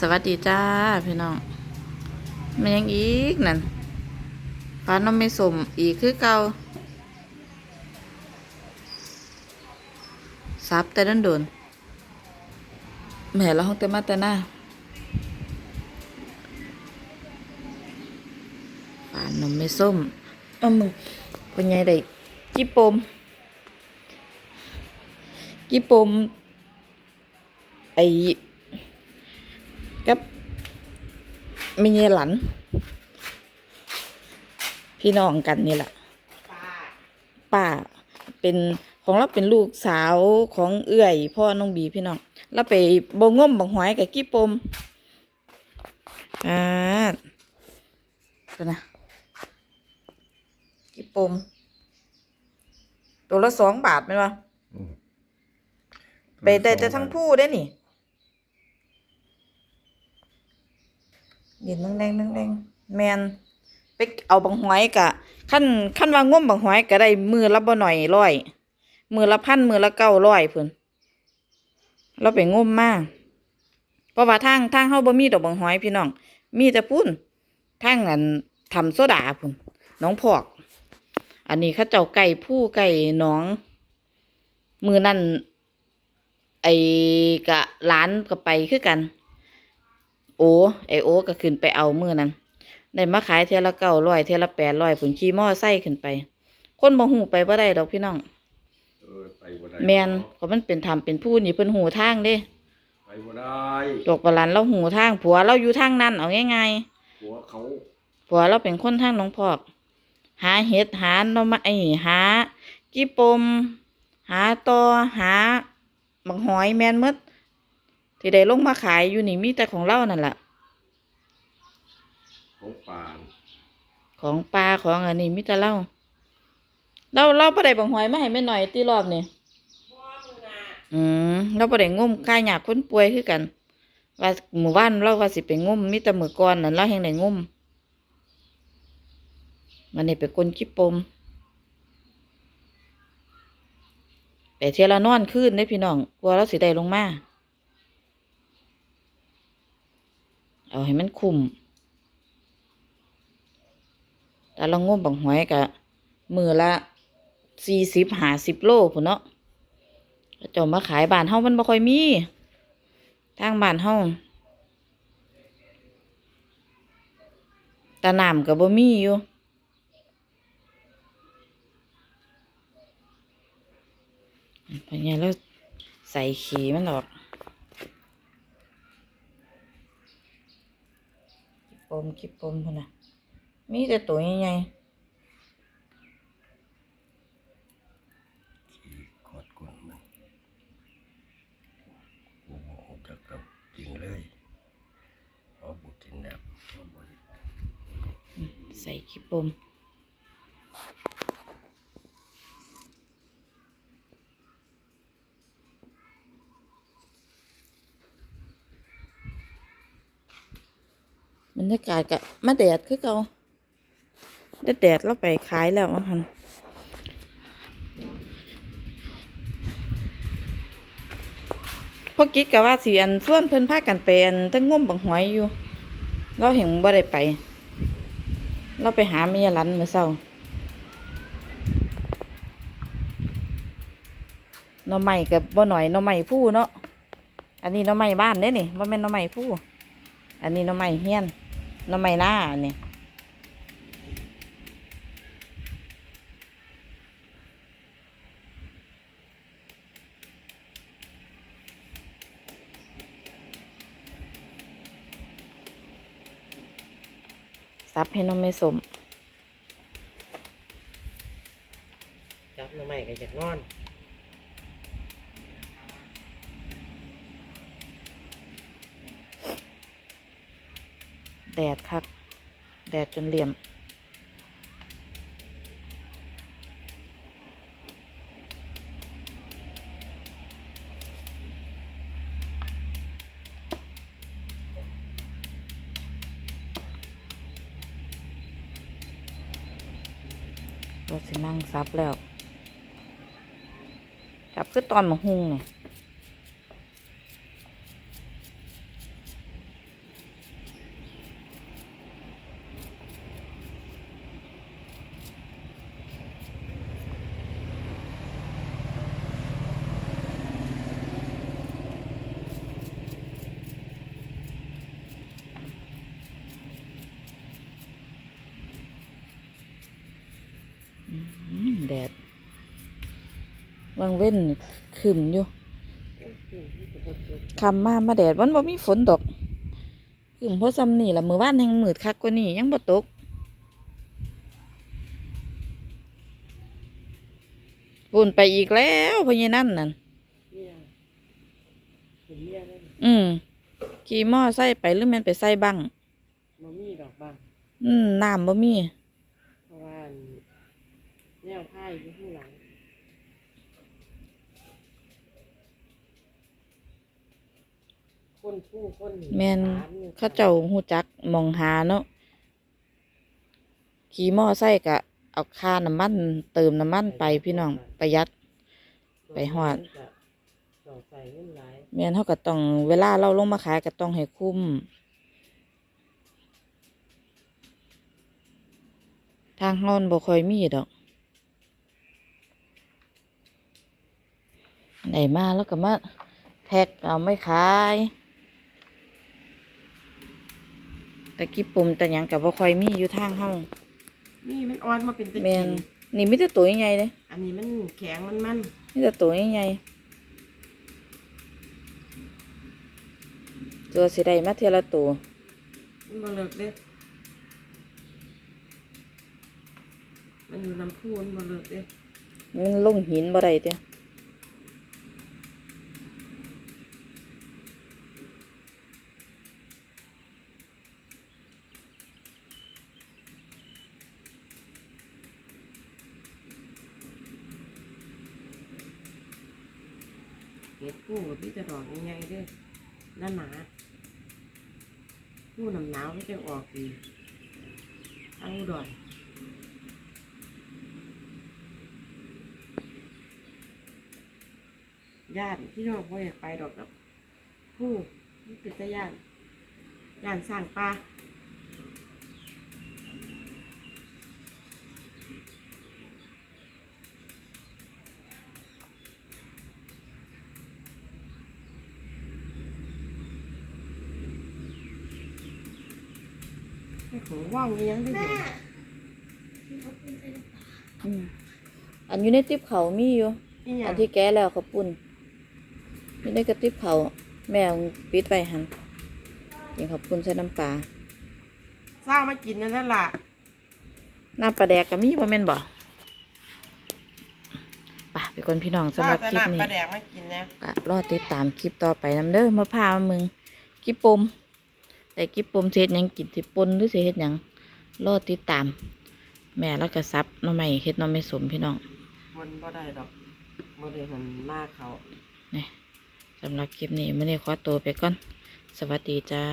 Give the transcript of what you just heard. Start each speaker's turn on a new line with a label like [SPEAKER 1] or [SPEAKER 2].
[SPEAKER 1] สวัสดีจ้าพี่น้องมันยังอีกนั่นฟ้าน้องไม่สมอีกคือเก่าซับแต่ดันโดนแม่เราห้องแต่มาแต่หน้าฟ้านมไม่ส้มเอามึงเป็นไงได้กี่ปมกี่ปมไอ กับมีเยหลัน พี่น้องกันนี่แหละป้าเป็นของเราเป็นลูกสาวของเอื้อยพ่อน้องบีพี่น้องเราไปบงง่มบังหอยกับกี้ปมอ่าตัวนะกี้ปม ตัวละสองบาทไหมวะไปได้แต่ทั้งผู้ได้นี่ เย็นแดงแดงแดงแมนไปเอาบังหอยกะขั้นขั้นว่างมบังหอยก็ได้มือละบ่หน่อยร้อยมือละพันมือละเก้าร้อยเพิ่นเราไปงมมากเพราะว่าทางทางเฮาบ่มีดอกบังหอยพี่น้อง มีแต่พุ่นทางอันทำโซดาพุ่นน้องพอก อันนี้เขาเจ้าไก่ผู้ไก่น้อง มือนั่นไอ้กะร้านก็ไปคือกัน โอไอโอก็ขึ้นไปเอามือนั้นได้มาขายเทยละเก้าร้อยเทยละแปดร้อยผุนขี่มอไซค์ขึ้นไป คนบ่หูไปบ่ได้ดอกพี่น้อง
[SPEAKER 2] เออไปบ่ได้
[SPEAKER 1] แมนเพราะมันเป็นทำเป็นผู้นี่เพิ่นหูทางเด้
[SPEAKER 2] ไปบ่ได้
[SPEAKER 1] ดอกบาลันเราหูทางผัวเราอยู่ทางนั้นเอาง่าย
[SPEAKER 2] หัวเขา
[SPEAKER 1] ๆผัวเราเป็นคนทางหนองพอก หาเห็ดหาหน่อไม้หากี้ปม หาตอหาบักหอยแมนหมด ที่ได้ลงมาขายอยู่นี่มีแต่ของเรานั่นแหละ
[SPEAKER 2] ของป่าน
[SPEAKER 1] ของปลาของอันนี้มิแต่เล่าเราเราประเดี๋ยวบังหอยมาให้แม่หน่อยตีรอบนี่อืมเราประเดี๋ยวงมกายหยาบคนป่วยคือกัน ว่าหมู่บ้านเราว่าสิไปงมมิแต่มือก่อนนั่นเราแห่งไหนงมมันนี่ไปกลนขี้ปมไปเที่ยวละนอนขึ้นได้พี่น้องกลัวเราสิได้ลงมา เอาให้มันคุ้มแต่เรางมบังหอยกะมือละสี่สิบห้าสิบโลพุ่นเนาะเขาเจะมาขายบ้านเฮามันบ่ค่อยมี ทางบ้านเฮาตาน้ำก็บ่มีอยู่เพราะงั้นเราใส่ขี้มันออกคิป มคิปมพุ่นน่ะ มีแต่ตัวใหญ่
[SPEAKER 2] ขี่กอดกนมันกูบ่ฮู้จักกับจริงเลยเอาบุตรแนบเอาบ่ได้
[SPEAKER 1] ๆใส่ขี้ปม รรยากาศกะมาแดดคือเก่าได้แดดแล้วไปขายแล้วว่าหันพวกกิ๊กกะว่าสิอันส่วนเพิ่นพากันไปอันตั้งง่มบังหอยอยู่ เราเห็นบ่ได้ไป เราไปหาเมียรันเมื่อเช้าน่อไม้กับบ่หน่อยน่อไม้ผู้เนาะ อันนี้น่อไม้บ้านเด้นี่บ่แม่นหน่อไม้ผู้ อันนี้น่อไม้เฮียน น่อไม้หน้าอันนี้ซับให้น้องไม่สม
[SPEAKER 3] จับน้ำใหม่ก็จากนอน
[SPEAKER 1] แดดคัก แดดจนเหลี่ยม เราสินั่งซับแล้วซับคือตอนมาหุงเนี่ย แดดวางเว้นขึ้นอยู่คำมามาแดดวันบ่มีฝนตกขึ้นเพราะซ้ำนี่แหละมือบ้านแห่งมืดคักกว่านี่ยังบ่ตกวนไปอีกแล้วพญานั่นนั่นอืมขี่ม้อไส้ไปหรือมันไปไส้บัง
[SPEAKER 3] บ่มีดอกบัง
[SPEAKER 1] อืมน้ำบ่มี
[SPEAKER 3] ผ้าอยู่ข้างหลังคนผู้คนหนี
[SPEAKER 1] แม่น
[SPEAKER 3] ถอยู่
[SPEAKER 1] เขาเจ้าหูจักมองหาเนาะขี่มอไซค์กะ เอาค่าน้ำมันเติมน้ำมันไปพี่น้องประหยัด ไปฮอด
[SPEAKER 3] เงินหลาย
[SPEAKER 1] แม่นเขาก็ต้องเวลาเราลงมาขายก็ต้องให้คุ้ม ทางเฮามันบ่ค่อยมีดอก ไหนมาแล้วก็มาแพ็คเอาไม่ขายแต่กี้ปุ่มแต่หยังก็บ่ค่อยมีอยู่ทางเฮา
[SPEAKER 3] นี่มันอ่อนมาเป็นตะ
[SPEAKER 1] แม่
[SPEAKER 3] กิ
[SPEAKER 1] น
[SPEAKER 3] น
[SPEAKER 1] นี่มีแต่ตัวใหญ่ๆเด้
[SPEAKER 3] อันนี้มันแข็งมันมัน
[SPEAKER 1] มีแต่ตัวใหญ่ๆตัวสิได้มาเทียละตัว
[SPEAKER 3] มันบ่เลิกเด้มันอยู่น้ำพุมันบ่เลิกเด้
[SPEAKER 1] มันลงหินบ่ได้เด้
[SPEAKER 3] เห็ดกู้กับพี่จะดอกยังไงด้หน้านหนากู้น้ำหนาวก็จะออกดีเอาดอนญาติพี่น้องพ่ออยากไปดอกกับผู้นี่เป็นญาติญาติสร้างปลา ไอ้ของว่างเลี้ยงได้เหรอ
[SPEAKER 1] อืมอันอยู่ในติ๊บเขามีอยู่
[SPEAKER 3] อีหยั
[SPEAKER 1] อั
[SPEAKER 3] ง
[SPEAKER 1] นที่แก้แล้วเขาปุ่นอยู่ในกระติบเขาแม่เอาปิดไว้หันกินเขาวปุ่นใส่น้ำปลา
[SPEAKER 3] เศร้ามากินนั่นล่ะ
[SPEAKER 1] น้ำปลาแดกก็มีบ่แม่นบ่ไป่ะไปคนพี่น้องสำหรับคลิปนี้
[SPEAKER 3] ปลาแดกมากินแล้ว
[SPEAKER 1] ก็รอติดตามคลิปต่อไปนำเด้อมาพามามึงกิปปม แต่กิปปมสิเฮ็ดหยังกินสิปนหรือสิเฮ็ดหยังรอติดตาม แม่แล้วก็ซับหน้อใหม่เฮ็ดหน้อไม่สมพี่น้อง
[SPEAKER 3] มันบ่ได้ดอกบ่ได้หันหน้าเขา
[SPEAKER 1] นี่สำหรับคลิปนี้ไม่ได้ขอตัวไปก่อน สวัสดีจ้า